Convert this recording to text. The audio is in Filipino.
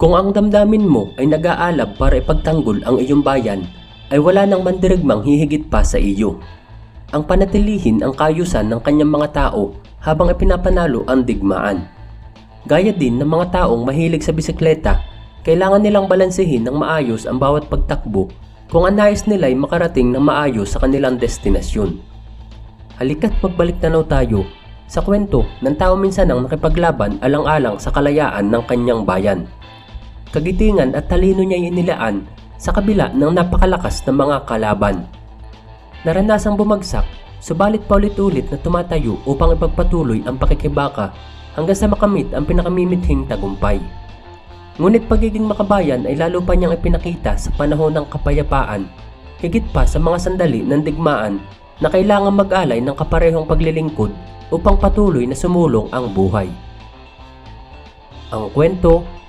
Kung ang damdamin mo ay nag-aalab para ipagtanggol ang iyong bayan, ay wala nang mandirigmang hihigit pa sa iyo. Ang panatilihin ang kayusan ng kanyang mga tao habang ipinapanalo ang digmaan. Gaya din ng mga taong mahilig sa bisikleta, kailangan nilang balansehin ng maayos ang bawat pagtakbo kung ang nais nila ay makarating ng maayos sa kanilang destinasyon. Halika't magbalik tanaw tayo sa kwento ng tao minsan ang nakipaglaban alang-alang sa kalayaan ng kanyang bayan. Kagitingan at talino niya inilaan sa kabila ng napakalakas ng mga kalaban. Naranasang bumagsak, subalit paulit-ulit na tumatayo upang ipagpatuloy ang pakikibaka hanggang sa makamit ang pinakamimithing tagumpay. Ngunit pagiging makabayan ay lalo pa niyang ipinakita sa panahon ng kapayapaan, higit pa sa mga sandali ng digmaan na kailangan mag-alay ng kaparehong paglilingkod upang patuloy na sumulong ang buhay. Ang kwento